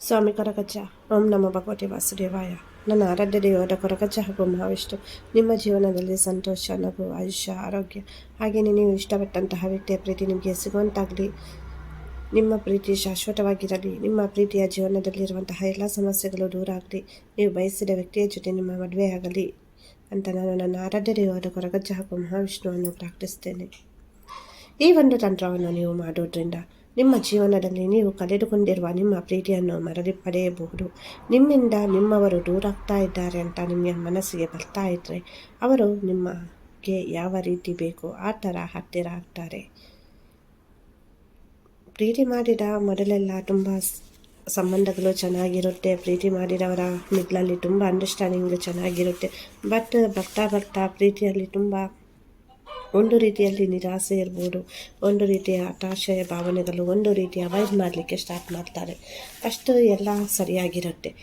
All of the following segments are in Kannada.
ಸ್ವಾಮಿ ಕೊರಗಜ್ಜ ಓಂ ನಮ್ಮ ಭಗವತಿ ವಾಸುದೇವಾಯ ನನ್ನ ಆರಾಧ್ಯ ದೇವರ ಕೊರಗಜ್ಜ ಹಾಗೂ ಮಹಾವಿಷ್ಣು ನಿಮ್ಮ ಜೀವನದಲ್ಲಿ ಸಂತೋಷ, ನಗು, ಆಯುಷ್ಯ, ಆರೋಗ್ಯ ಹಾಗೆಯೇ ನೀವು ಇಷ್ಟಪಟ್ಟಂತಹ ವ್ಯಕ್ತಿಯ ಪ್ರೀತಿ ನಿಮಗೆ ಸಿಗುವಂತಾಗಲಿ, ನಿಮ್ಮ ಪ್ರೀತಿ ಶಾಶ್ವತವಾಗಿರಲಿ, ನಿಮ್ಮ ಪ್ರೀತಿಯ ಜೀವನದಲ್ಲಿರುವಂತಹ ಎಲ್ಲ ಸಮಸ್ಯೆಗಳು ದೂರ ಆಗಲಿ ನೀವು ಬಯಸಿದ ವ್ಯಕ್ತಿಯ ಜೊತೆ ನಿಮ್ಮ ಆಗಲಿ ಅಂತ ನಾನು ನನ್ನ ಆರಾಧ್ಯ ದೇವರ ಕೊರಗಜ್ಜ ಹಾಗೂ ಮಹಾವಿಷ್ಣುವನ್ನು ಪ್ರಾರ್ಥಿಸ್ತೇನೆ ಈ ಒಂದು ತಂತ್ರವನ್ನು ನೀವು ಮಾಡೋದ್ರಿಂದ ನಿಮ್ಮ ಜೀವನದಲ್ಲಿ ನೀವು ಕಳೆದುಕೊಂಡಿರುವ ನಿಮ್ಮ ಪ್ರೀತಿಯನ್ನು ಮರಳಿ ಪಡೆಯಬಹುದು. ನಿಮ್ಮಿಂದ ನಿಮ್ಮವರು ದೂರಾಗ್ತಾ ಇದ್ದಾರೆ ಅಂತ ನಿಮ್ಮ ಮನಸ್ಸಿಗೆ ಬರ್ತಾ ಇದ್ದರೆ ಅವರು ನಿಮಗೆ ಯಾವ ರೀತಿ ಬೇಕೋ ಆ ಥರ ಹತ್ತಿರ ಆಗ್ತಾರೆ. ಪ್ರೀತಿ ಮಾಡಿದ ಮೊದಲೆಲ್ಲ ತುಂಬ ಸಂಬಂಧಗಳು ಚೆನ್ನಾಗಿರುತ್ತೆ. ಪ್ರೀತಿ ಮಾಡಿದವರ ಮಿಡ್ಲಲ್ಲಿ ತುಂಬ ಅಂಡರ್ಸ್ಟ್ಯಾಂಡಿಂಗ್ ಚೆನ್ನಾಗಿರುತ್ತೆ. ಬಟ್ ಬರ್ತಾ ಬರ್ತಾ ಪ್ರೀತಿಯಲ್ಲಿ ತುಂಬ ಒಂದು ರೀತಿಯಲ್ಲಿ ನಿರಾಸೆ ಇರ್ಬೋದು, ಒಂದು ರೀತಿಯ ಹತಾಶೆಯ ಭಾವನೆಗಳು, ಒಂದು ರೀತಿ ಅವಾಯ್ಡ್ ಮಾಡಲಿಕ್ಕೆ ಸ್ಟಾರ್ಟ್ ಮಾಡ್ತಾರೆ. ಅಷ್ಟು ಎಲ್ಲ ಸರಿಯಾಗಿರುತ್ತೆ.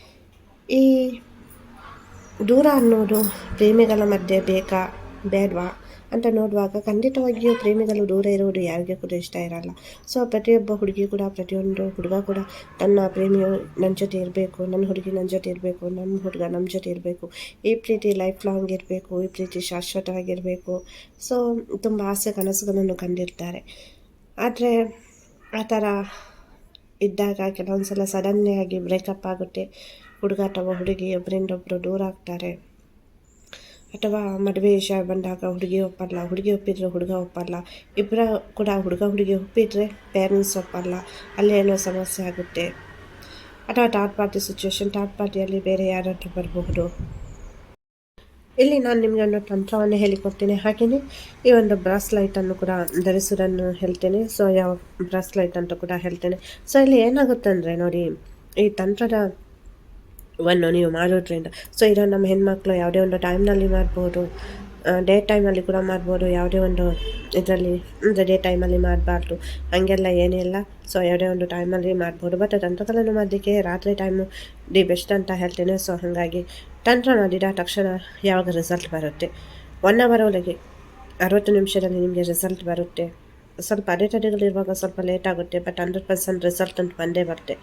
ಈ ದೂರ ಅನ್ನೋದು ಪ್ರೇಮಿಗಳ ಮಧ್ಯೆ ಬೇಕಾ? ಬೇಡವಾ? ಅಂತ ನೋಡುವಾಗ ಖಂಡಿತವಾಗಿಯೂ ಪ್ರೇಮಿಗಳು ದೂರ ಇರುವುದು ಯಾರಿಗೆ ಕೂಡ ಇಷ್ಟ ಇರಲ್ಲ. ಸೊ ಪ್ರತಿಯೊಬ್ಬ ಹುಡುಗಿ ಕೂಡ, ಪ್ರತಿಯೊಂದು ಹುಡುಗ ಕೂಡ ತನ್ನ ಪ್ರೇಮಿಯು ನನ್ನ ಜೊತೆ ಇರಬೇಕು ನನ್ನ ಹುಡುಗಿ ನನ್ನ ಜೊತೆ ಇರಬೇಕು ನನ್ನ ಹುಡುಗ ನಮ್ಮ ಜೊತೆ ಇರಬೇಕು, ಈ ಪ್ರೀತಿ ಲೈಫ್ ಲಾಂಗ್ ಇರಬೇಕು, ಈ ಪ್ರೀತಿ ಶಾಶ್ವತವಾಗಿರಬೇಕು. ಸೊ ತುಂಬ ಆಸೆ ಕನಸುಗಳನ್ನು ಕಂಡಿರ್ತಾರೆ. ಆದರೆ, ಆ ಥರ ಇದ್ದಾಗ ಕೆಲವೊಂದು ಸಲ ಸಡನ್ನೇ ಆಗಿ ಬ್ರೇಕಪ್ ಆಗುತ್ತೆ. ಹುಡುಗ ಅಥವಾ ಹುಡುಗಿ ಒಬ್ಬರಿಂದೊಬ್ಬರು ದೂರ ಆಗ್ತಾರೆ. ಅಥವಾ ಮದುವೆ ವಿಷಯ ಬಂದಾಗ ಹುಡುಗಿ ಒಪ್ಪಲ್ಲ, ಹುಡುಗಿ ಒಪ್ಪಿದ್ರೆ ಹುಡುಗ ಒಪ್ಪಲ್ಲ ಇಬ್ಬರ ಕೂಡ ಹುಡುಗ ಹುಡುಗಿ ಒಪ್ಪಿದ್ರೆ ಪೇರೆಂಟ್ಸ್ ಒಪ್ಪಲ್ಲ ಅಲ್ಲೇನೋ ಸಮಸ್ಯೆ ಆಗುತ್ತೆ. ಅಥವಾ ಥರ್ಡ್ ಪಾರ್ಟಿ ಸಿಚುವೇಶನ್ ಥರ್ಡ್ ಪಾರ್ಟಿಯಲ್ಲಿ ಬೇರೆ ಯಾರಾದರೂ ಬರಬಹುದು. ಇಲ್ಲಿ ನಾನು ನಿಮಗೆ ಒಂದು ತಂತ್ರವನ್ನು ಹೇಳಿಕೊಡ್ತೀನಿ. ಹಾಗೆಯೇ ಈ ಒಂದು ಬ್ರಾಸ್ಲೈಟನ್ನು ಕೂಡ ಧರಿಸೋದನ್ನು ಹೇಳ್ತೇನೆ. ಸೊ ಯಾವ ಬ್ರಾಸ್ಲೈಟ್ ಅಂತ ಕೂಡ ಹೇಳ್ತೇನೆ. ಸೊ ಇಲ್ಲಿ ಏನಾಗುತ್ತೆ ಅಂದರೆ ನೋಡಿ, ಈ ತಂತ್ರದ ವನ್ನು ನೀವು ಮಾಡೋದ್ರಿಂದ. ಸೊ ಇದನ್ನು ನಮ್ಮ ಹೆಣ್ಮಕ್ಳು ಯಾವುದೇ ಒಂದು ಟೈಮ್ನಲ್ಲಿ ಮಾಡ್ಬೋದು. ಡೇ ಟೈಮಲ್ಲಿ ಕೂಡ ಮಾಡ್ಬೋದು. ಯಾವುದೇ ಒಂದು ಇದರಲ್ಲಿ, ಅಂದರೆ ಡೇ ಟೈಮಲ್ಲಿ ಮಾಡಬಾರ್ದು. ಹಾಗೆಲ್ಲ ಏನಿಲ್ಲ ಸೊ ಯಾವುದೇ ಒಂದು ಟೈಮಲ್ಲಿ ಮಾಡ್ಬೋದು. ಬಟ್ ತಂತ್ರಗಳನ್ನು ಮಾಡಲಿಕ್ಕೆ ರಾತ್ರಿ ಟೈಮು ದಿ ಬೆಸ್ಟ್ ಅಂತ ಹೇಳ್ತೇನೆ. ಸೊ ಹಾಗಾಗಿ ತಂತ್ರ ಮಾಡಿದ ತಕ್ಷಣ ಯಾವಾಗ ರಿಸಲ್ಟ್ ಬರುತ್ತೆ? ಒನ್ ಅವರ್ ಒಳಗೆ ಅರವತ್ತು ನಿಮಿಷದಲ್ಲಿ ನಿಮಗೆ ರಿಸಲ್ಟ್ ಬರುತ್ತೆ. ಸ್ವಲ್ಪ ಅಡೆತಡೆಗಳಿರುವಾಗ ಸ್ವಲ್ಪ ಲೇಟ್ ಆಗುತ್ತೆ. ಬಟ್ ಹಂಡ್ರೆಡ್ ಪರ್ಸೆಂಟ್ ರಿಸಲ್ಟ್ ಅಂತ ಬಂದೇ ಬರುತ್ತೆ.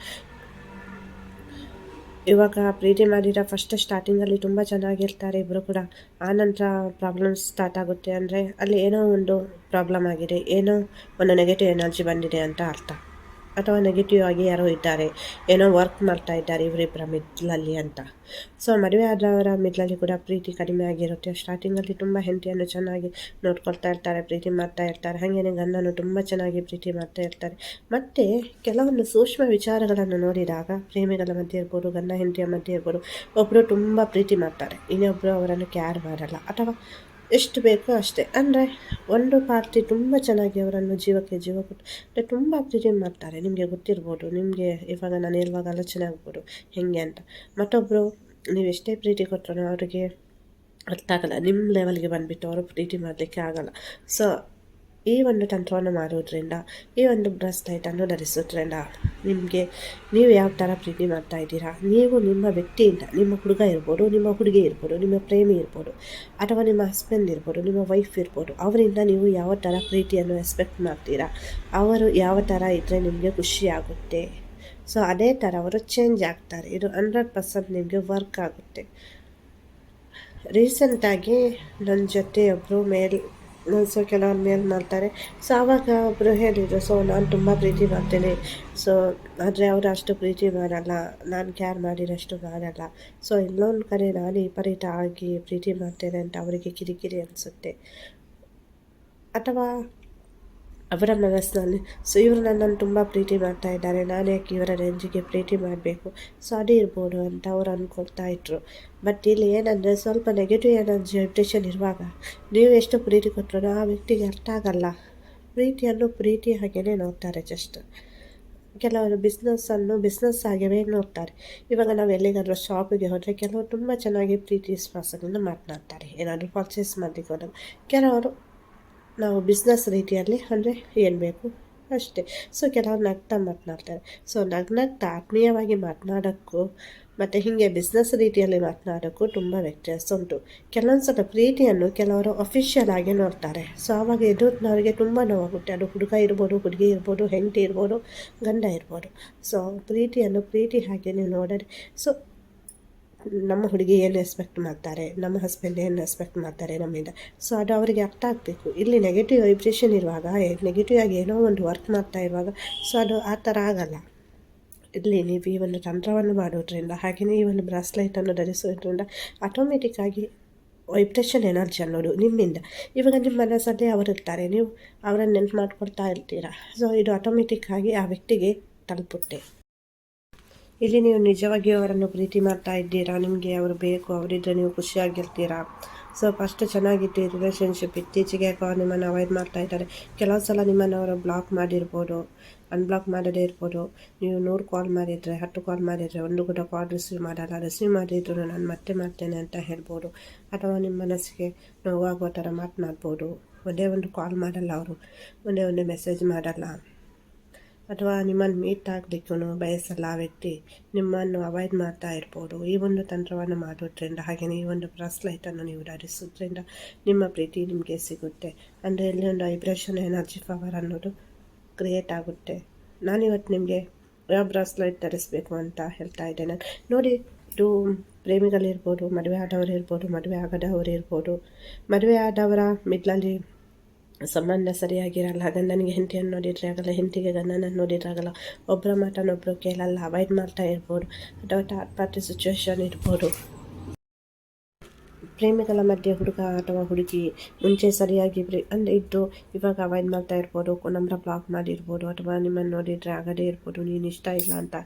ಇವಾಗ ಪ್ರೀತಿ ಮಾಡಿರೋ ಫಸ್ಟ್ ಸ್ಟಾರ್ಟಿಂಗಲ್ಲಿ ತುಂಬ ಚೆನ್ನಾಗಿರ್ತಾರೆ ಇಬ್ಬರು ಕೂಡ. ಆನಂತರ ಪ್ರಾಬ್ಲಮ್ಸ್ ಸ್ಟಾರ್ಟ್ ಆಗುತ್ತೆ ಅಂದರೆ ಅಲ್ಲಿ ಏನೋ ಒಂದು ಪ್ರಾಬ್ಲಮ್ ಆಗಿದೆ, ಏನೋ ಒಂದು ನೆಗೆಟಿವ್ ಎನರ್ಜಿ ಬಂದಿದೆ ಅಂತ ಅರ್ಥ. ಅಥವಾ ನೆಗೆಟಿವ್ ಆಗಿ ಯಾರೋ ಇದ್ದಾರೆ, ಏನೋ ವರ್ಕ್ ಮಾಡ್ತಾ ಇದ್ದಾರೆ ಇವರಿಬ್ಬರ ಮಿದ್ಲಲ್ಲಿ ಅಂತ. ಸೊ ಮದುವೆ ಆದವರ ಮಿದ್ಲಲ್ಲಿ ಕೂಡ ಪ್ರೀತಿ ಕಡಿಮೆ ಆಗಿರುತ್ತೆ. ಸ್ಟಾರ್ಟಿಂಗಲ್ಲಿ ತುಂಬ ಹೆಂಡತಿಯನ್ನು ಚೆನ್ನಾಗಿ ನೋಡ್ಕೊಳ್ತಾ ಇರ್ತಾರೆ, ಪ್ರೀತಿ ಮಾಡ್ತಾ ಇರ್ತಾರೆ. ಹಾಗೇನೆ ಗಂಡನು ತುಂಬ ಚೆನ್ನಾಗಿ ಪ್ರೀತಿ ಮಾಡ್ತಾ ಇರ್ತಾರೆ. ಮತ್ತು ಕೆಲವೊಂದು ಸೂಕ್ಷ್ಮ ವಿಚಾರಗಳನ್ನು ನೋಡಿದಾಗ, ಪ್ರೇಮಿಗಳ ಮಧ್ಯೆ ಇರ್ಬೋದು, ಗಂಡ ಹೆಂಡತಿಯ ಮಧ್ಯೆ ಇರ್ಬೋದು ಒಬ್ಬರು ತುಂಬ ಪ್ರೀತಿ ಮಾಡ್ತಾರೆ. ಇನ್ನೊಬ್ಬರು ಅವರನ್ನು ಕ್ಯಾರ್ ಮಾಡಲ್ಲ. ಅಥವಾ ಎಷ್ಟು ಬೇಕೋ ಅಷ್ಟೇ. ಅಂದರೆ ಒಂದು ಪಾರ್ಟಿ ತುಂಬ ಚೆನ್ನಾಗಿ ಅವರನ್ನು ಜೀವಕ್ಕೆ ಜೀವ ಕೊಟ್ಟು, ಅಂದರೆ ತುಂಬ ಪ್ರೀತಿ ಮಾಡ್ತಾರೆ. ನಿಮಗೆ ಗೊತ್ತಿರ್ಬೋದು, ನಿಮಗೆ ಇವಾಗ ನಾನು ಇರುವಾಗ ಆಲೋಚನೆ ಆಗ್ಬೋದು ಹೇಗೆ ಅಂತ. ಮತ್ತೊಬ್ಬರು ನೀವು ಎಷ್ಟೇ ಪ್ರೀತಿ ಕೊಟ್ಟರು ಅವರಿಗೆ ಅರ್ಥ ಆಗಲ್ಲ. ನಿಮ್ಮ ಲೆವೆಲ್ಗೆ ಬಂದುಬಿಟ್ಟು ಅವರು ಪ್ರೀತಿ ಮಾಡಲಿಕ್ಕೆ ಆಗಲ್ಲ. ಸೊ ಈ ಒಂದು ತಂತ್ರವನ್ನು ಮಾಡುವುದರಿಂದ, ಈ ಒಂದು ಬ್ರಾಸ್ಲೈಟನ್ನು ಧರಿಸೋದ್ರಿಂದ ನಿಮಗೆ ನೀವು ಯಾವ ಥರ ಪ್ರೀತಿ ಮಾಡ್ತಾ ಇದ್ದೀರಾ? ನೀವು ನಿಮ್ಮ ವ್ಯಕ್ತಿಯಿಂದ, ನಿಮ್ಮ ಹುಡುಗ ಇರ್ಬೋದು, ನಿಮ್ಮ ಹುಡುಗಿ ಇರ್ಬೋದು, ನಿಮ್ಮ ಪ್ರೇಮಿ ಇರ್ಬೋದು, ಅಥವಾ ನಿಮ್ಮ ಹಸ್ಬೆಂಡ್ ಇರ್ಬೋದು, ನಿಮ್ಮ ವೈಫ್ ಇರ್ಬೋದು, ಅವರಿಂದ ನೀವು ಯಾವ ಥರ ಪ್ರೀತಿಯನ್ನು ಎಕ್ಸ್ಪೆಕ್ಟ್ ಮಾಡ್ತೀರಾ? ಅವರು ಯಾವ ಥರ ಇದ್ದರೆ ನಿಮಗೆ ಖುಷಿ ಆಗುತ್ತೆ? ಸೊ ಅದೇ ಥರ ಅವರು ಚೇಂಜ್ ಆಗ್ತಾರೆ. ಇದು ಹಂಡ್ರೆಡ್ ಪರ್ಸೆಂಟ್ ನಿಮಗೆ ವರ್ಕ್ ಆಗುತ್ತೆ. ರೀಸೆಂಟಾಗಿ ನನ್ನ ಜೊತೆ ಒಬ್ಬರು ಮೇಲ್ ಸೊ ಕೆಲವೊಮ್ಮೆ ಏನು ಮಾಡ್ತಾರೆ. ಸೊ ಆವಾಗ ಒಬ್ಬರು ಹೇಳಿದರು ಸೊ ನಾನು ತುಂಬ ಪ್ರೀತಿ ಮಾಡ್ತೇನೆ. ಸೊ ಆದರೆ ಅವರು ಅಷ್ಟು ಪ್ರೀತಿ ಮಾಡಲ್ಲ. ನಾನು ಕ್ಯಾರ್ ಮಾಡಿರೋಷ್ಟು ಮಾಡಲ್ಲ. ಸೊ ಇನ್ನೊಂದು ಕಡೆ ನಾನು ವಿಪರೀತ ಆಗಿ ಪ್ರೀತಿ ಮಾಡ್ತೇನೆ ಅಂತ ಅವರಿಗೆ ಕಿರಿಕಿರಿ ಅನಿಸುತ್ತೆ. ಅಥವಾ ಅವರ ಮನಸ್ಸಿನಲ್ಲಿ. ಸೊ, ಇವರು ನನ್ನನ್ನು ತುಂಬ ಪ್ರೀತಿ ಮಾಡ್ತಾ ಇದ್ದಾರೆ. ನಾನು ಯಾಕೆ ಇವರ ರೇಂಜಿಗೆ ಪ್ರೀತಿ ಮಾಡಬೇಕು? ಸೊ, ಅದೇ ಇರ್ಬೋದು ಅಂತ ಅವ್ರು ಅಂದ್ಕೊಳ್ತಾ ಇದ್ರು. ಬಟ್ ಇಲ್ಲಿ ಏನಂದರೆ, ಸ್ವಲ್ಪ ನೆಗೆಟಿವ್ ಎನರ್ಜಿ ವೈಬ್ರೇಷನ್ ಇರುವಾಗ ನೀವು ಎಷ್ಟು ಪ್ರೀತಿ ಕೊಟ್ಟರು ಆ ವ್ಯಕ್ತಿಗೆ ಅರ್ಥ ಆಗಲ್ಲ. ಪ್ರೀತಿಯನ್ನು ಪ್ರೀತಿ ಹಾಗೆಯೇ ನೋಡ್ತಾರೆ ಜಸ್ಟ್ ಕೆಲವರು ಬಿಸ್ನೆಸ್ಸನ್ನು ಬಿಸ್ನೆಸ್ ಆಗಿವೆ ನೋಡ್ತಾರೆ. ಇವಾಗ ನಾವು ಎಲ್ಲಿಗಾದರೂ ಶಾಪಿಗೆ ಹೋದರೆ ಕೆಲವರು ತುಂಬ ಚೆನ್ನಾಗಿ ಪ್ರೀತಿ ವಿಶ್ವಾಸಗಳನ್ನು ಮಾತನಾಡ್ತಾರೆ. ಏನಾದರೂ ಪರ್ಚೇಸ್ ಮಾಡಲಿಕ್ಕೆ ಕೆಲವರು ನಾವು ಬಿಸ್ನೆಸ್ ರೀತಿಯಲ್ಲಿ ಅಂದರೆ ಏನು ಬೇಕು? ಅಷ್ಟೇ. ಸೊ ಕೆಲವರು ನಗ್ತಾ ಮಾತನಾಡ್ತಾರೆ. ಸೊ ನಗ್ ನಗ್ತಾ ಆತ್ಮೀಯವಾಗಿ ಮಾತನಾಡೋಕ್ಕೂ, ಮತ್ತು ಹೀಗೆ ಬಿಸ್ನೆಸ್ ರೀತಿಯಲ್ಲಿ ಮಾತನಾಡೋಕ್ಕೂ ತುಂಬ ವ್ಯತ್ಯಾಸ ಉಂಟು. ಕೆಲವೊಂದು ಸಲ ಪ್ರೀತಿಯನ್ನು ಕೆಲವರು ಅಫಿಷಿಯಲ್ ಆಗಿ ನೋಡ್ತಾರೆ. ಸೊ ಆವಾಗ ಎದುರಿನವ್ರಿಗೆ ತುಂಬ ನೋವಾಗುತ್ತೆ. ಅದು ಹುಡುಗ ಇರ್ಬೋದು, ಹುಡುಗಿ ಇರ್ಬೋದು, ಹೆಂಡತಿ ಇರ್ಬೋದು, ಗಂಡ ಇರ್ಬೋದು. ಸೊ ಪ್ರೀತಿಯನ್ನು ಪ್ರೀತಿ ಹಾಗೆ ನೀವು ನೋಡಿದ್ರೆ ಸೊ ನಮ್ಮ ಹುಡುಗಿ ಏನು ಎಕ್ಸ್ಪೆಕ್ಟ್ ಮಾಡ್ತಾರೆ, ನಮ್ಮ ಹಸ್ಬೆಂಡ್ ಏನು ಎಕ್ಸ್ಪೆಕ್ಟ್ ಮಾಡ್ತಾರೆ ನಮ್ಮಿಂದ. ಸೊ ಅದು ಅವರಿಗೆ ಅರ್ಥ ಆಗಬೇಕು. ಇಲ್ಲಿ ನೆಗೆಟಿವ್ ವೈಬ್ರೇಷನ್ ಇರುವಾಗ ನೆಗೆಟಿವ್ ಆಗಿ ಏನೋ ಒಂದು ವರ್ಕ್ ಮಾಡ್ತಾ ಇರುವಾಗ ಸೊ ಅದು ಆ ಥರ ಆಗಲ್ಲ. ಇಲ್ಲಿ ನೀವು ಈ ಒಂದು ತಂತ್ರವನ್ನು ಮಾಡೋದ್ರಿಂದ ಹಾಗೆಯೇ ಈ ಒಂದು ಬ್ರಾಸ್ಲೈಟನ್ನು ಧರಿಸೋದ್ರಿಂದ ಆಟೋಮೆಟಿಕ್ ಆಗಿ ವೈಬ್ರೇಷನ್ ಎನರ್ಜಿ ಅನ್ನೋದು ನಿಮ್ಮಿಂದ. ಇವಾಗ ನಿಮ್ಮ ಮನಸ್ಸಲ್ಲೇ ಅವರಿರ್ತಾರೆ ನೀವು ಅವರನ್ನು ನೆನ್ಪು ಮಾಡ್ಕೊಳ್ತಾ ಇರ್ತೀರ? ಸೊ ಇದು ಆಟೋಮೆಟಿಕ್ ಆಗಿ ಆ ವ್ಯಕ್ತಿಗೆ ತಲುಪುತ್ತೆ. ಇಲ್ಲಿ ನೀವು ನಿಜವಾಗಿಯೂ ಅವರನ್ನು ಪ್ರೀತಿ ಮಾಡ್ತಾ ಇದ್ದೀರಾ? ನಿಮಗೆ ಅವರು ಬೇಕು? ಅವರಿದ್ದರೆ ನೀವು ಖುಷಿಯಾಗಿರ್ತೀರಾ? ಸೊ ಫಸ್ಟ್ ಚೆನ್ನಾಗಿತ್ತು ಈ ರಿಲೇಷನ್ಶಿಪ್ ಇತ್ತೀಚೆಗೆ ಯಾಕೋ ನಿಮ್ಮನ್ನು ಅವಾಯ್ಡ್ ಮಾಡ್ತಾ ಇದ್ದಾರೆ. ಕೆಲವು ಸಲ ನಿಮ್ಮನ್ನು ಅವರು ಬ್ಲಾಕ್ ಮಾಡಿರ್ಬೋದು ಅನ್ಬ್ಲಾಕ್ ಮಾಡದೇ ಇರ್ಬೋದು. ನೀವು ನೂರು ಕಾಲ್ ಮಾಡಿದರೆ, ಹತ್ತು ಕಾಲ್ ಮಾಡಿದರೆ, ಒಂದು ಕೂಡ ಕಾಲ್ ರಿಸೀವ್ ಮಾಡಲ್ಲ. ರಿಸೀವ್ ಮಾಡಿದ್ರು ನಾನು ಮತ್ತೆ ಮಾಡ್ತೇನೆ ಅಂತ ಹೇಳ್ಬೋದು. ಅಥವಾ ನಿಮ್ಮ ಮನಸ್ಸಿಗೆ ನೋವಾಗೋ ಥರ ಮಾತನಾಡ್ಬೋದು. ಒಂದೇ ಒಂದು ಕಾಲ್ ಮಾಡಲ್ಲ ಅವರು. ಒಂದೇ ಒಂದು ಮೆಸೇಜ್ ಮಾಡಲ್ಲ. ಅಥವಾ ನಿಮ್ಮನ್ನು ಮೀಟ್ ಆಗಲಿಕ್ಕೂ ಬಯಸಲ್ಲ ಆ ವ್ಯಕ್ತಿ ನಿಮ್ಮನ್ನು ಅವಾಯ್ಡ್ ಮಾಡ್ತಾ ಇರ್ಬೋದು. ಈ ಒಂದು ತಂತ್ರವನ್ನು ಮಾಡೋದ್ರಿಂದ ಹಾಗೆಯೇ ಈ ಒಂದು ಬ್ರಾಸ್ಲೈಟನ್ನು ನೀವು ಧರಿಸೋದ್ರಿಂದ ನಿಮ್ಮ ಪ್ರೀತಿ ನಿಮಗೆ ಸಿಗುತ್ತೆ. ಅಂದರೆ ಇಲ್ಲಿ ಒಂದು ವೈಬ್ರೇಷನ್ ಎನರ್ಜಿ ಪವರ್ ಅನ್ನೋದು ಕ್ರಿಯೇಟ್ ಆಗುತ್ತೆ. ನಾನಿವತ್ತು ನಿಮಗೆ ಯಾವ ಬ್ರಾಸ್ಲೈಟ್ ಧರಿಸಬೇಕು ಅಂತ ಹೇಳ್ತಾ ಇದ್ದೇನೆ. ನೋಡಿ, ಇದು ಪ್ರೇಮಿಗಳಿರ್ಬೋದು, ಮದುವೆ ಆದವರು ಇರ್ಬೋದು ಮದುವೆ ಆಗದವರು ಇರ್ಬೋದು ಮದುವೆ ಆದವರ ಮಿಡ್ಲಲ್ಲಿ ಸಂಬಂಧ ಸರಿಯಾಗಿರಲ್ಲ. ಗಂಡನಿಗೆ ಹೆಂಡತಿಯನ್ನು ನೋಡಿದ್ರೆ ಆಗಲ್ಲ, ಹೆಂಡತಿಗೆ ಗಂಡನನ್ನು ನೋಡಿದ್ರೆ ಆಗಲ್ಲ. ಒಬ್ಬರ ಮಾತನ್ನೊಬ್ಬರು ಕೇಳಲ್ಲ ಅವಾಯ್ಡ್ ಮಾಡ್ತಾ ಇರ್ಬೋದು. ಅಥವಾ ಥರ್ಡ್ ಪಾರ್ಟಿ ಸಿಚುವೇಶನ್ ಇರ್ಬೋದು. ಪ್ರೇಮಿಗಳ ಮಧ್ಯೆ ಹುಡುಗ ಅಥವಾ ಹುಡುಗಿ ಮುಂಚೆ ಸರಿಯಾಗಿ ಅಂದರೆ ಇದ್ದು ಇವಾಗ ಅವಾಯ್ಡ್ ಮಾಡ್ತಾ ಇರ್ಬೋದು. ನಂಬರ್ ಬ್ಲಾಕ್ ಮಾಡಿರ್ಬೋದು ಅಥವಾ ನಿಮ್ಮನ್ನು ನೋಡಿದರೆ ಆಗದೇ ಇರ್ಬೋದು. ನೀನು ಇಷ್ಟ ಇಲ್ಲ ಅಂತ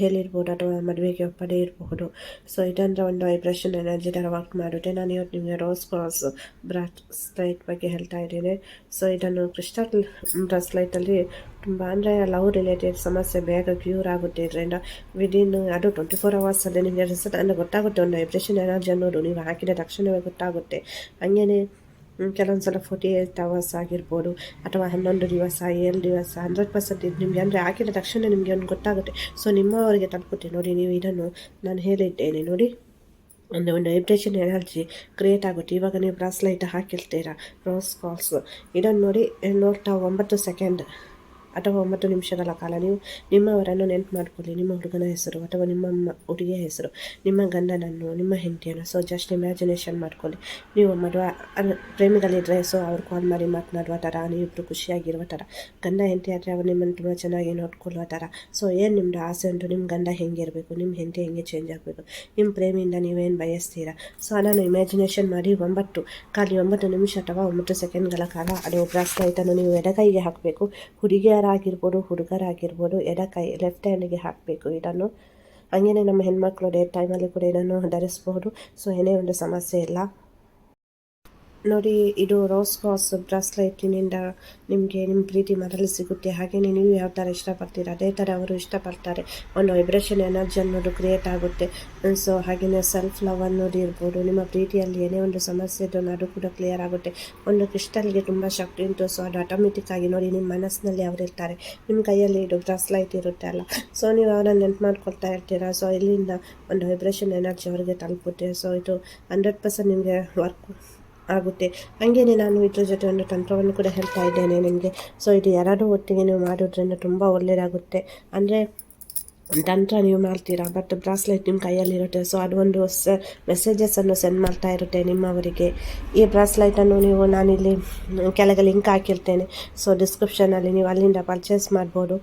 ಹೇಳಿರ್ಬೋದು ಅಥವಾ ಮದುವೆಗೆ ಒಪ್ಪದೇ ಇರಬಹುದು ಸೊ ಇದೊಂದು ಒಂದು ವೈಬ್ರೇಷನ್ ಎನರ್ಜಿ ಥರ ವರ್ಕ್ ಮಾಡುತ್ತೆ. ನಾನು ಇವತ್ತು ನಿಮಗೆ ರೋಸ್ ಕ್ರಾಸ್ ಬ್ರಾಸ್ಲೈಟ್ ಬಗ್ಗೆ ಹೇಳ್ತಾ ಇದ್ದೀನಿ. ಸೊ ಇದನ್ನು ಕ್ರಿಸ್ಟಲ್ ಬ್ರಾಸ್ಲೈಟಲ್ಲಿ ತುಂಬ ಅಂದರೆ ಲವ್ ರಿಲೇಟೆಡ್ ಸಮಸ್ಯೆ ಬೇಗ ಕ್ಯೂರ್ ಆಗುತ್ತೆ. ಇದರಿಂದ ವಿದಿನ್ ಅದು ಟ್ವೆಂಟಿ ಫೋರ್ ಅವರ್ಸಲ್ಲಿ ನಿಮಗೆ ರಿಸಲ್ಟ್ ಅಂದರೆ ಗೊತ್ತಾಗುತ್ತೆ. ಒಂದು ವೈಬ್ರೇಷನ್ ಎನರ್ಜಿ ಅನ್ನೋದು ನೀವು ಹಾಕಿದ ತಕ್ಷಣವೇ ಗೊತ್ತಾಗುತ್ತೆ. ಹಂಗೇ ಕೆಲವೊಂದು ಸಲ ಫೋರ್ಟಿ ಏಯ್ಟ್ ಅವರ್ಸ್ ಆಗಿರ್ಬೋದು ಅಥವಾ ಹನ್ನೊಂದು ದಿವಸ, ಏಳು ದಿವಸ ಹಂಡ್ರೆಡ್ ಪರ್ಸೆಂಟ್ ಇದು ನಿಮಗೆ ಅಂದರೆ ಹಾಕಿದ ತಕ್ಷಣ ನಿಮಗೆ ಒಂದು ಗೊತ್ತಾಗುತ್ತೆ. ಸೊ ನಿಮ್ಮವರಿಗೆ ತಲುಪುತ್ತೆ. ನೋಡಿ, ನೀವು ಇದನ್ನು ನಾನು ಹೇಳಿದ್ದೇನೆ. ನೋಡಿ, ಒಂದು ಒಂದು ವೈಬ್ರೇಷನ್ ಎನರ್ಜಿ ಕ್ರಿಯೇಟ್ ಆಗುತ್ತೆ. ಇವಾಗ ನೀವು ಬ್ರಾಸ್ಲೈಟ್ ಹಾಕಿರ್ತೀರಾ? ರೋಸ್ ಕಾಲ್ಸ್ ಇದನ್ನು ನೋಡಿ, ನೋಡ್ತಾ ಒಂಬತ್ತು ಸೆಕೆಂಡ್ ಅಥವಾ ಒಂಬತ್ತು ನಿಮಿಷಗಳ ಕಾಲ ನೀವು ನಿಮ್ಮವರನ್ನು ನೆನಪು ಮಾಡ್ಕೊಳ್ಳಿ. ನಿಮ್ಮ ಹುಡುಗನ ಹೆಸರು ಅಥವಾ ನಿಮ್ಮ ಹುಡುಗಿಯ ಹೆಸರು, ನಿಮ್ಮ ಗಂಡನನ್ನು, ನಿಮ್ಮ ಹೆಂಡತಿಯನ್ನು ಸೊ ಜಸ್ಟ್ ಇಮ್ಯಾಜಿನೇಷನ್ ಮಾಡ್ಕೊಳ್ಳಿ. ನೀವು ಮದುವೆ ಪ್ರೇಮಿಗಳಿದ್ರೆ ಸೊ ಅವ್ರು ಕಾಲ್ ಮಾಡಿ ಮಾತನಾಡುವ ಥರ ನೀವಿಬ್ಬರು ಖುಷಿಯಾಗಿರುವ ಥರ, ಗಂಡ ಹೆಂಡತಿ ಆದರೆ ಅವ್ರು ನಿಮ್ಮನ್ನು ತುಂಬ ಚೆನ್ನಾಗಿ ನೋಡ್ಕೊಳ್ಳುವ ಥರ ಸೊ ಏನು ನಿಮ್ಮದು ಆಸೆ ಉಂಟು? ನಿಮ್ಮ ಗಂಡ ಹೆಂಗಿರಬೇಕು ನಿಮ್ಮ ಹೆಂಡತಿ ಹೆಂಗೆ ಚೇಂಜ್ ಆಗಬೇಕು? ನಿಮ್ಮ ಪ್ರೇಮಿಯಿಂದ ನೀವೇನು ಬಯಸ್ತೀರಾ? ಸೊ ಅದನ್ನು ಇಮ್ಯಾಜಿನೇಷನ್ ಮಾಡಿ ಒಂಬತ್ತು, ಖಾಲಿ ಒಂಬತ್ತು ನಿಮಿಷ ಅಥವಾ ಒಂಬತ್ತು ಸೆಕೆಂಡ್ಗಳ ಕಾಲ ಅದು ಬ್ರಾಸ್ಲೈಟನ್ನು ನೀವು ಎಡಗೈಗೆ ಹಾಕಬೇಕು. ಹುಡುಗಿಯರ ಆಗಿರ್ಬೋದು ಹುಡುಗರಾಗಿರ್ಬೋದು ಎಡಕೈ ಲೆಫ್ಟ್ ಹ್ಯಾಂಡಿಗೆ ಹಾಕಬೇಕು ಇದನ್ನು. ಹಾಗೆಯೇ ನಮ್ಮ ಹೆಣ್ಮಕ್ಳು ಡೇ ಟೈಮಲ್ಲಿ ಕೂಡ ಇದನ್ನು ಧರಿಸ್ಬೋದು. ಸೊ ಏನೇ ಒಂದು ಸಮಸ್ಯೆ ಇಲ್ಲ. ನೋಡಿ, ಇದು ರೋಸ್ ಕಾಸ್ ಬ್ರಾಸ್ಲೈಟಿನಿಂದ ನಿಮಗೆ ನಿಮ್ಮ ಪ್ರೀತಿ ಮರಳಿ ಸಿಗುತ್ತೆ. ಹಾಗೆಯೇ ನೀವು ಯಾವ ಥರ ಇಷ್ಟಪಡ್ತೀರ? ಅದೇ ಥರ ಅವರು ಇಷ್ಟಪಡ್ತಾರೆ. ಒಂದು ವೈಬ್ರೇಷನ್ ಎನರ್ಜಿ ಅನ್ನೋದು ಕ್ರಿಯೇಟ್ ಆಗುತ್ತೆ. ಸೊ ಹಾಗೆಯೇ ಸೆಲ್ಫ್ ಲವ್ ಅನ್ನೋದು ಇರ್ಬೋದು. ನಿಮ್ಮ ಪ್ರೀತಿಯಲ್ಲಿ ಏನೇ ಒಂದು ಸಮಸ್ಯೆ ಇದ್ದು ಅದು ಕೂಡ ಕ್ಲಿಯರ್ ಆಗುತ್ತೆ. ಒಂದು ಕ್ರಿಸ್ಟಲ್ಗೆ ತುಂಬ ಶಕ್ತಿ ಉಂಟು. ಸೊ ಅದು ಆಟೋಮೆಟಿಕ್ ಆಗಿ ನೋಡಿ ನಿಮ್ಮ ಮನಸ್ಸಿನಲ್ಲಿ ಅವರು ಇರ್ತಾರೆ. ನಿಮ್ಮ ಕೈಯಲ್ಲಿ ಇದು ಬ್ರಾಸ್ಲೈಟ್ ಇರುತ್ತೆ ಅಲ್ಲ. ಸೊ ನೀವು ಅವರನ್ನು ನೆನ್ಪು ಮಾಡ್ಕೊಳ್ತಾ ಇರ್ತೀರಾ? ಸೊ ಇಲ್ಲಿಂದ ಒಂದು ವೈಬ್ರೇಷನ್ ಎನರ್ಜಿ ಅವರಿಗೆ ತಲುಪುತ್ತೆ. ಸೊ ಇದು ಹಂಡ್ರೆಡ್ ಪರ್ಸೆಂಟ್ ನಿಮಗೆ ವರ್ಕ್ ಆಗುತ್ತೆ. ಹಾಗೆಯೇ ನಾನು ಇದ್ರ ಜೊತೆ ಒಂದು ತಂತ್ರವನ್ನು ಕೂಡ ಹೇಳ್ತಾ ಇದ್ದೇನೆ ನಿಮಗೆ. ಸೊ ಇದು ಯಾರಾದರೂ ಒಟ್ಟಿಗೆ ನೀವು ಮಾಡೋದ್ರಿಂದ ತುಂಬ ಒಳ್ಳೆಯದಾಗುತ್ತೆ ಅಂದರೆ, ತಂತ್ರ ನೀವು ಮಾಡ್ತೀರಾ? ಬಟ್ ಬ್ರಾಸ್ಲೆಟ್ ನಿಮ್ಮ ಕೈಯಲ್ಲಿರುತ್ತೆ. ಸೊ ಅದು ಒಂದು ಸ ಮೆಸೇಜಸನ್ನು ಸೆಂಡ್ ಮಾಡ್ತಾ ಇರುತ್ತೆ ನಿಮ್ಮವರಿಗೆ. ಈ ಬ್ರಾಸ್ಲೈಟನ್ನು ನೀವು ನಾನಿಲ್ಲಿ ಕೆಳಗೆ ಲಿಂಕ್ ಹಾಕಿರ್ತೇನೆ. ಸೊ ಡಿಸ್ಕ್ರಿಪ್ಷನಲ್ಲಿ ನೀವು ಅಲ್ಲಿಂದ ಪರ್ಚೇಸ್ ಮಾಡ್ಬೋದು.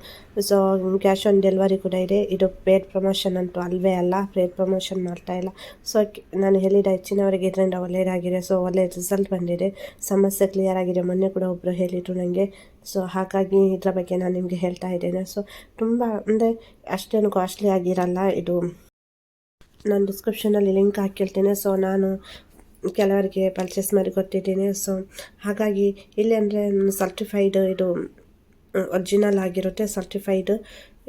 ಸೊ ಕ್ಯಾಶ್ ಆನ್ ಡೆಲಿವರಿ ಕೂಡ ಇದೆ. ಇದು ಪೇಡ್ ಪ್ರಮೋಷನ್ ಅಂತೂ ಅಲ್ವೇ ಅಲ್ಲ ಪೇಡ್ ಪ್ರಮೋಷನ್ ಮಾಡ್ತಾ ಇಲ್ಲ. ಸೊ ನಾನು ಹೇಳಿದ ಹೆಚ್ಚಿನವರಿಗೆ ಇದರಿಂದ ಒಳ್ಳೆಯದಾಗಿದೆ ಸೊ ಒಳ್ಳೆಯ ರಿಸಲ್ಟ್ ಬಂದಿದೆ. ಸಮಸ್ಯೆ ಕ್ಲಿಯರ್ ಆಗಿದೆ. ಮೊನ್ನೆ ಕೂಡ ಒಬ್ಬರು ಹೇಳಿದರು ನನಗೆ ಸೊ ಹಾಗಾಗಿ ಇದರ ಬಗ್ಗೆ ನಾನು ನಿಮಗೆ ಹೇಳ್ತಾ ಇದ್ದೇನೆ. ಸೊ ತುಂಬ, ಅಂದರೆ ಅಷ್ಟೇನು ಕಾಸ್ಟ್ಲಿ ಆಗಿರಲ್ಲ. ಇದು ನಾನು ಡಿಸ್ಕ್ರಿಪ್ಷನಲ್ಲಿ ಲಿಂಕ್ ಹಾಕಿರ್ತೇನೆ. ಸೊ ನಾನು ಕೆಲವರಿಗೆ ಪರ್ಚೇಸ್ ಮಾಡಿ ಕೊಟ್ಟಿದ್ದೀನಿ. ಸೊ ಹಾಗಾಗಿ ಇಲ್ಲಿ ಅಂದರೆ ಸರ್ಟಿಫೈಡ್ ಇದು ಒರಿಜಿನಲ್ ಆಗಿರುತ್ತೆ ಸರ್ಟಿಫೈಡ್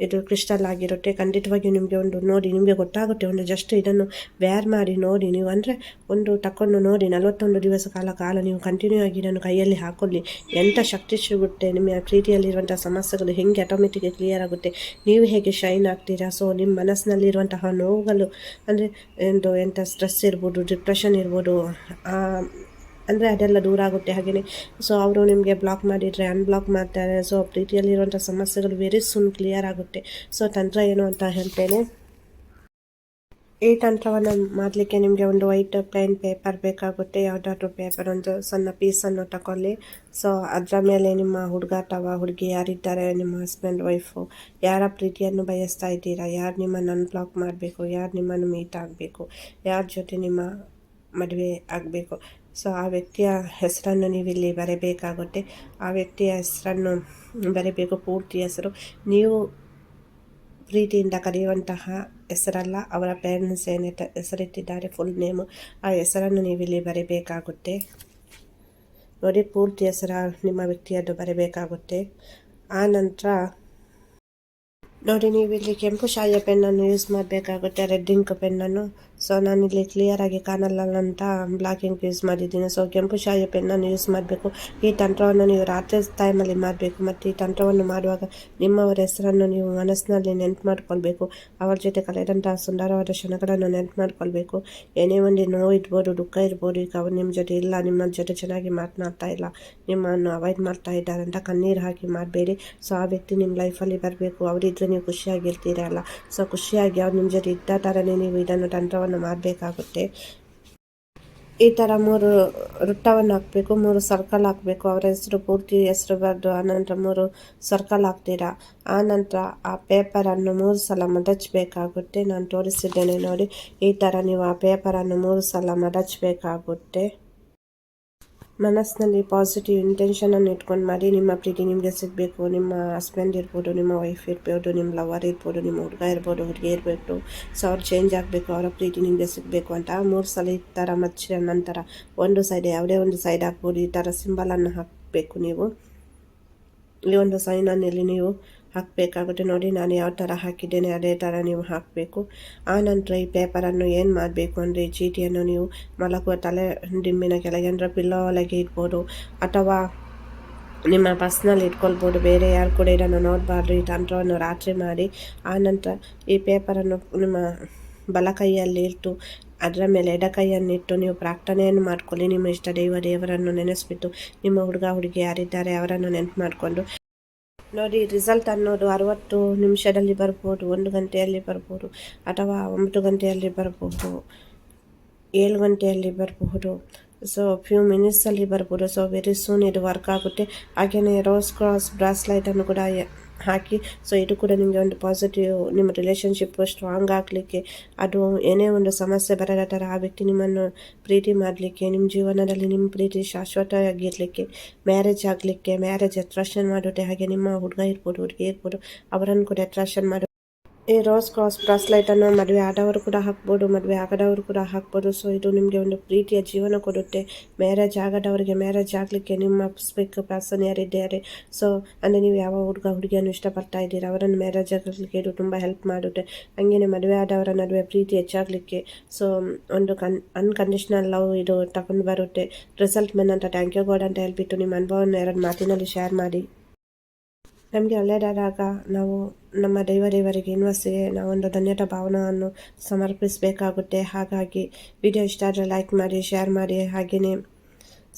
ಇದು ಕ್ರಿಸ್ಟಲ್ ಆಗಿರುತ್ತೆ. ಖಂಡಿತವಾಗಿಯೂ ನಿಮಗೆ ಒಂದು ನೋಡಿ, ನಿಮಗೆ ಗೊತ್ತಾಗುತ್ತೆ, ಒಂದು ಜಸ್ಟ್ ಇದನ್ನು ವ್ಯಾರ್ ಮಾಡಿ, ನೋಡಿ. ನೀವು ಅಂದರೆ ಒಂದು ತಗೊಂಡು ನೋಡಿ, ನಲವತ್ತೊಂದು ದಿವಸ ಕಾಲ ಕಾಲ ನೀವು ಕಂಟಿನ್ಯೂ ಆಗಿ ಇದನ್ನು ಕೈಯಲ್ಲಿ ಹಾಕೊಳ್ಳಿ. ಎಂಥ ಶಕ್ತಿ ಸಿಗುತ್ತೆ, ನಿಮ್ಮ ಪ್ರೀತಿಯಲ್ಲಿರುವಂಥ ಸಮಸ್ಯೆಗಳು ಹೇಗೆ ಆಟೋಮೆಟಿಕ್ ಕ್ಲಿಯರ್ ಆಗುತ್ತೆ. ನೀವು ಹೇಗೆ ಶೈನ್ ಆಗ್ತೀರಾ? ಸೊ ನಿಮ್ಮ ಮನಸ್ಸಿನಲ್ಲಿರುವಂತಹ ನೋವುಗಳು, ಅಂದರೆ ಒಂದು ಎಂಥ ಸ್ಟ್ರೆಸ್ ಇರ್ಬೋದು ಡಿಪ್ರೆಷನ್ ಇರ್ಬೋದು ಅಂದರೆ ಅದೆಲ್ಲ ದೂರ ಆಗುತ್ತೆ ಹಾಗೆಯೇ ಸೊ ಅವರು ನಿಮಗೆ ಬ್ಲಾಕ್ ಮಾಡಿದರೆ ಅನ್ಬ್ಲಾಕ್ ಮಾಡ್ತಾರೆ. ಸೊ ಪ್ರೀತಿಯಲ್ಲಿರುವಂಥ ಸಮಸ್ಯೆಗಳು ವೆರಿ ಸೂನ್ ಕ್ಲಿಯರ್ ಆಗುತ್ತೆ. ಸೊ ತಂತ್ರ ಏನು ಅಂತ ಹೇಳ್ತೇನೆ. ಈ ತಂತ್ರವನ್ನು ಮಾಡಲಿಕ್ಕೆ ನಿಮಗೆ ಒಂದು ವೈಟ್ ಪ್ಲೇನ್ ಪೇಪರ್ ಬೇಕಾಗುತ್ತೆ. ಯಾವುದಾದ್ರೂ ಪೇಪರ್ ಒಂದು ಸಣ್ಣ ಪೀಸನ್ನು ತಗೊಳ್ಳಿ ಸೊ ಅದರ ಮೇಲೆ ನಿಮ್ಮ ಹುಡುಗ ಅಥವಾ ಹುಡುಗಿ ಯಾರಿದ್ದಾರೆ, ನಿಮ್ಮ ಹಸ್ಬೆಂಡ್ ವೈಫು ಯಾರ ಪ್ರೀತಿಯನ್ನು ಬಯಸ್ತಾ ಇದ್ದೀರಾ? ಯಾರು ನಿಮ್ಮನ್ನು ಅನ್ಬ್ಲಾಕ್ ಮಾಡಬೇಕು? ಯಾರು ನಿಮ್ಮನ್ನು ಮೀಟ್ ಆಗಬೇಕು? ಯಾರ ಜೊತೆ ನಿಮ್ಮ ಮದುವೆ ಆಗಬೇಕು? ಸೊ ಆ ವ್ಯಕ್ತಿಯ ಹೆಸರನ್ನು ನೀವಿಲ್ಲಿ ಬರೆಯಬೇಕಾಗುತ್ತೆ ಆ ವ್ಯಕ್ತಿಯ ಹೆಸರನ್ನು ಬರೆಯಬೇಕು ಪೂರ್ತಿ ಹೆಸರು. ನೀವು ಪ್ರೀತಿಯಿಂದ ಕರೆಯುವಂತಹ ಹೆಸರಲ್ಲ, ಅವರ ಪೇರೆಂಟ್ಸ್ ಏನು ಹೆಸರಿಟ್ಟಿದ್ದಾರೆ ಫುಲ್ ನೇಮು ಆ ಹೆಸರನ್ನು ನೀವಿಲ್ಲಿ ಬರೀಬೇಕಾಗುತ್ತೆ. ನೋಡಿ, ಪೂರ್ತಿ ಹೆಸರ ನಿಮ್ಮ ವ್ಯಕ್ತಿಯದ್ದು ಬರೆಯಬೇಕಾಗುತ್ತೆ ಆ ನಂತರ ನೋಡಿ ನೀವು ಇಲ್ಲಿ ಕೆಂಪು ಶಾಯಿಯ ಪೆನ್ನನ್ನು ಯೂಸ್ ಮಾಡಬೇಕಾಗುತ್ತೆ ರೆಡ್ ಇಂಕ್ ಪೆನ್ನನ್ನು. ಸೊ ನಾನಿಲ್ಲಿ ಕ್ಲಿಯರಾಗಿ ಕಾಣಲ್ಲ ಅಂತ ಬ್ಲಾಕಿಂಗ್ ಯೂಸ್ ಮಾಡಿದ್ದೀನಿ. ಸೊ ಕೆಂಪು ಶಾಯಿ ಪೆನ್ನನ್ನು ಯೂಸ್ ಮಾಡಬೇಕು. ಈ ತಂತ್ರವನ್ನು ನೀವು ರಾತ್ರಿ ಟೈಮಲ್ಲಿ ಮಾಡಬೇಕು. ಮತ್ತು ಈ ತಂತ್ರವನ್ನು ಮಾಡುವಾಗ ನಿಮ್ಮವರ ಹೆಸರನ್ನು ನೀವು ಮನಸ್ಸಿನಲ್ಲಿ ನೆನ್ಪು ಮಾಡ್ಕೊಳ್ಬೇಕು. ಅವರ ಜೊತೆ ಕಳೆದಂತಹ ಸುಂದರವಾದ ಕ್ಷಣಗಳನ್ನು ನೆನ್ಪು ಮಾಡ್ಕೊಳ್ಬೇಕು. ಏನೇ ಒಂದು ನೋವು ಇರ್ಬೋದು, ದುಃಖ ಇರ್ಬೋದು, ಈಗ ಅವ್ರು ನಿಮ್ಮ ಜೊತೆ ಇಲ್ಲ ನಿಮ್ಮ ಜೊತೆ ಚೆನ್ನಾಗಿ ಮಾತನಾಡ್ತಾ ಇಲ್ಲ, ನಿಮ್ಮನ್ನು ಅವಾಯ್ಡ್ ಮಾಡ್ತಾ ಇದ್ದಾರೆ ಅಂತ ಕಣ್ಣೀರು ಹಾಕಿ ಮಾಡಬೇಡಿ. ಸೊ ಆ ವ್ಯಕ್ತಿ ನಿಮ್ಮ ಲೈಫಲ್ಲಿ ಬರಬೇಕು. ಅವರಿದ್ದರೆ ನೀವು ಖುಷಿಯಾಗಿರ್ತೀರಲ್ಲ ಸೊ ಖುಷಿಯಾಗಿ ಅವ್ರು ನಿಮ್ಮ ಜೊತೆ ಇದ್ದ ಥರನೇ ನೀವು ಇದನ್ನು ತಂತ್ರವನ್ನು ಮಾಡಬೇಕಾಗುತ್ತೆ. ಈ ಥರ ಮೂರು ವೃತ್ತವನ್ನು ಹಾಕಬೇಕು, ಮೂರು ಸರ್ಕಲ್ ಹಾಕಬೇಕು. ಅವರ ಹೆಸರು ಪೂರ್ತಿ ಹೆಸರು ಬರೆದು ಆನಂತರ ಮೂರು ಸರ್ಕಲ್ ಹಾಕ್ತೀರಾ? ಆನಂತರ ಆ ಪೇಪರನ್ನು ಮೂರು ಸಲ ಮಡಚಬೇಕಾಗುತ್ತೆ. ನಾನು ತೋರಿಸಿದ್ದೇನೆ ನೋಡಿ, ಈ ಥರ ನೀವು ಆ ಪೇಪರನ್ನು ಮೂರು ಸಲ ಮಡಚಬೇಕಾಗುತ್ತೆ. ಮನಸ್ಸಿನಲ್ಲಿ ಪಾಸಿಟಿವ್ ಇಂಟೆನ್ಷನನ್ನು ಇಟ್ಕೊಂಡು ಮಾಡಿ, ನಿಮ್ಮ ಪ್ರೀತಿ ನಿಮಗೆ ಸಿಗಬೇಕು. ನಿಮ್ಮ ಹಸ್ಬೆಂಡ್ ಇರ್ಬೋದು, ನಿಮ್ಮ ವೈಫ್ ಇರ್ಬೋದು, ನಿಮ್ಮ ಲವರ್ ಇರ್ಬೋದು, ನಿಮ್ಮ ಹುಡುಗ ಇರ್ಬೋದು, ಹುಡುಗಿ ಇರಬೇಕು. ಸೊ ಅವ್ರು ಚೇಂಜ್ ಆಗಬೇಕು, ಅವರ ಪ್ರೀತಿ ನಿಮಗೆ ಸಿಗಬೇಕು ಅಂತ ಮೂರು ಸಲ ಈ ಥರ ಮಚ್ಚಿದ ನಂತರ ಒಂದು ಸೈಡ್ ಯಾವುದೇ ಒಂದು ಸೈಡ್ ಹಾಕ್ಬೋದು ಈ ಥರ ಸಿಂಬಲನ್ನು ಹಾಕಬೇಕು ನೀವು. ಈ ಒಂದು ಸೈನಲ್ಲಿ ನೀವು ಹಾಕಬೇಕಾಗುತ್ತೆ. ನೋಡಿ, ನಾನು ಯಾವ ಥರ ಹಾಕಿದ್ದೇನೆ, ಅದೇ ಥರ ನೀವು ಹಾಕಬೇಕು. ಆನಂತರ ಈ ಪೇಪರನ್ನು ಏನು ಮಾಡಬೇಕು ಅಂದರೆ, ಈ ಚೀಟಿಯನ್ನು ನೀವು ಮಲಗುವ ತಲೆ ದಿಮ್ಮಿನ ಕೆಳಗೆ, ಅಂದರೆ ಪಿಲ್ಲೋ ಒಳಗೆ ಇಡ್ಬೋದು, ಅಥವಾ ನಿಮ್ಮ ಪರ್ಸ್ನಲ್ಲಿ ಇಟ್ಕೊಳ್ಬೋದು. ಬೇರೆ ಯಾರು ಕೂಡ ಇದನ್ನು ನೋಡಬಾರ್ದು. ಈ ತಂತ್ರವನ್ನು ರಾತ್ರಿ ಮಾಡಿ ಆನಂತರ ಈ ಪೇಪರನ್ನು ನಿಮ್ಮ ಬಲ ಕೈಯಲ್ಲಿ ಇಟ್ಟು, ಅದರ ಮೇಲೆ ಎಡ ಕೈಯನ್ನಿಟ್ಟು ನೀವು ಪ್ರಾರ್ಥನೆಯನ್ನು ಮಾಡ್ಕೊಳ್ಳಿ. ನಿಮ್ಮ ಇಷ್ಟ ದೈವ ದೇವರನ್ನು ನೆನೆಸಿಬಿಟ್ಟು, ನಿಮ್ಮ ಹುಡುಗ ಹುಡುಗಿ ಯಾರಿದ್ದಾರೆ, ಅವರನ್ನು ನೆನಪು ಮಾಡಿಕೊಂಡು. ನೋಡಿ ರಿಸಲ್ಟ್ ಅನ್ನೋದು ಅರವತ್ತು ನಿಮಿಷದಲ್ಲಿ ಬರ್ಬೋದು, ಒಂದು ಗಂಟೆಯಲ್ಲಿ ಬರ್ಬೋದು, ಅಥವಾ ಒಂಬತ್ತು ಗಂಟೆಯಲ್ಲಿ ಬರ್ಬೋದು, ಏಳು ಗಂಟೆಯಲ್ಲಿ ಬರಬಹುದು ಸೊ ಫ್ಯೂ ಮಿನಿಟ್ಸಲ್ಲಿ ಬರ್ಬೋದು. ಸೊ ವೆರಿ ಸೂನ್ ಇದು ವರ್ಕ್ ಆಗುತ್ತೆ. ಹಾಗೆಯೇ ರೋಸ್ ಕ್ರಾಸ್ ಬ್ರಾಸ್ಲೈಟನ್ನು ಕೂಡ ಹಾಕಿ. ಸೊ ಇದು ಕೂಡ ನಿಮಗೆ ಒಂದು ಪಾಸಿಟಿವ್ ನಿಮ್ಮ ರಿಲೇಷನ್ಶಿಪ್ ಸ್ಟ್ರಾಂಗ್ ಆಗಲಿಕ್ಕೆ, ಅದು ಏನೇ ಒಂದು ಸಮಸ್ಯೆ ಬರದ ಥರ ಆ ವ್ಯಕ್ತಿ ನಿಮ್ಮನ್ನು ಪ್ರೀತಿ ಮಾಡಲಿಕ್ಕೆ ನಿಮ್ಮ ಜೀವನದಲ್ಲಿ ನಿಮ್ಮ ಪ್ರೀತಿ ಶಾಶ್ವತವಾಗಿರಲಿಕ್ಕೆ ಮ್ಯಾರೇಜ್ ಆಗಲಿಕ್ಕೆ ಮ್ಯಾರೇಜ್ ಅಟ್ರಾಕ್ಷನ್ ಮಾಡೋದೇ ಹಾಗೆ ನಿಮ್ಮ ಹುಡುಗ ಇರ್ಬೋದು, ಹುಡುಗಿ ಇರ್ಬೋದು, ಅವರನ್ನು ಕೂಡ ಅಟ್ರಾಕ್ಷನ್ ಮಾಡೋ ಈ ರೋಸ್ ಕ್ರಾಸ್ ಬ್ರಾಸ್ಲೈಟನ್ನು ಮದುವೆ ಆದವರು ಕೂಡ ಹಾಕ್ಬೋದು, ಮದುವೆ ಆಗದವರು ಕೂಡ ಹಾಕ್ಬೋದು. ಸೊ ಇದು ನಿಮಗೆ ಒಂದು ಪ್ರೀತಿಯ ಜೀವನ ಕೊಡುತ್ತೆ. ಮ್ಯಾರೇಜ್ ಆಗದವರಿಗೆ ಮ್ಯಾರೇಜ್ ಆಗಲಿಕ್ಕೆ ನಿಮ್ಮ ಸ್ಪೆಕ್ ಪರ್ಸನ್ ಯಾರಿದ್ದಾರೆ? ಸೊ ಅಂದರೆ ನೀವು ಯಾವ ಹುಡುಗ, ಹುಡುಗಿಯನ್ನು ಇಷ್ಟಪಡ್ತಾ ಇದ್ದೀರಾ? ಅವರನ್ನು ಮ್ಯಾರೇಜ್ ಆಗಲಿಕ್ಕೆ ಇದು ತುಂಬ ಹೆಲ್ಪ್ ಮಾಡುತ್ತೆ. ಹಂಗೆಯೇ ಮದುವೆ ಆದವರ ನಡುವೆ ಪ್ರೀತಿ ಹೆಚ್ಚಾಗಲಿಕ್ಕೆ ಸೊ ಒಂದು ಕನ್ ಅನ್ಕಂಡೀಷ್ನಲ್ ಲವ್ ಇದು ತಗೊಂಡು ಬರುತ್ತೆ. ರಿಸಲ್ಟ್ ಮೆನ್ ಅಂತ ಥ್ಯಾಂಕ್ ಯು ಗಾಡ್ ಅಂತ ಹೇಳ್ಬಿಟ್ಟು ನಿಮ್ಮ ಅನುಭವವನ್ನು ಎರಡು ಮಾತಿನಲ್ಲಿ ಶೇರ್ ಮಾಡಿ. ನಮಗೆ ಒಳ್ಳೆಯದಾದಾಗ ನಾವು ನಮ್ಮ ದೈವ ದೇವರಿಗೆ ನಾವು ಒಂದು ಧನ್ಯತಾ ಭಾವನವನ್ನು ಸಮರ್ಪಿಸಬೇಕಾಗುತ್ತೆ. ಹಾಗಾಗಿ ವಿಡಿಯೋ ಇಷ್ಟ ಆದರೆ ಲೈಕ್ ಮಾಡಿ ಶೇರ್ ಮಾಡಿ, ಹಾಗೆಯೇ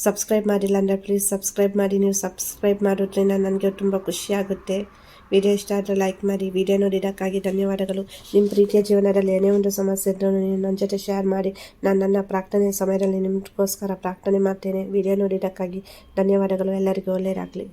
ಸಬ್ಸ್ಕ್ರೈಬ್ ಮಾಡಿಲ್ಲ ಅಂದರೆ ಪ್ಲೀಸ್ ಸಬ್ಸ್ಕ್ರೈಬ್ ಮಾಡಿ. ನೀವು ಸಬ್ಸ್ಕ್ರೈಬ್ ಮಾಡೋದ್ರಿಂದ ನನಗೆ ತುಂಬ ಖುಷಿಯಾಗುತ್ತೆ ವಿಡಿಯೋ ಇಷ್ಟ ಆದರೆ ಲೈಕ್ ಮಾಡಿ. ವಿಡಿಯೋ ನೋಡಿದ್ದಕ್ಕಾಗಿ ಧನ್ಯವಾದಗಳು. ನಿಮ್ಮ ಪ್ರೀತಿಯ ಜೀವನದಲ್ಲಿ ಏನೇ ಒಂದು ಸಮಸ್ಯೆ ಇದ್ದರೂ ನೀವು ನನ್ನ ಜೊತೆ ಶೇರ್ ಮಾಡಿ. ನಾನು ನನ್ನ ಪ್ರಾರ್ಥನೆ ಸಮಯದಲ್ಲಿ ನಿಮಗೋಸ್ಕರ ಪ್ರಾರ್ಥನೆ ಮಾಡ್ತೇನೆ. ವಿಡಿಯೋ ನೋಡಿದ್ದಕ್ಕಾಗಿ ಧನ್ಯವಾದಗಳು. ಎಲ್ಲರಿಗೂ ಒಳ್ಳೆಯದಾಗಲಿ.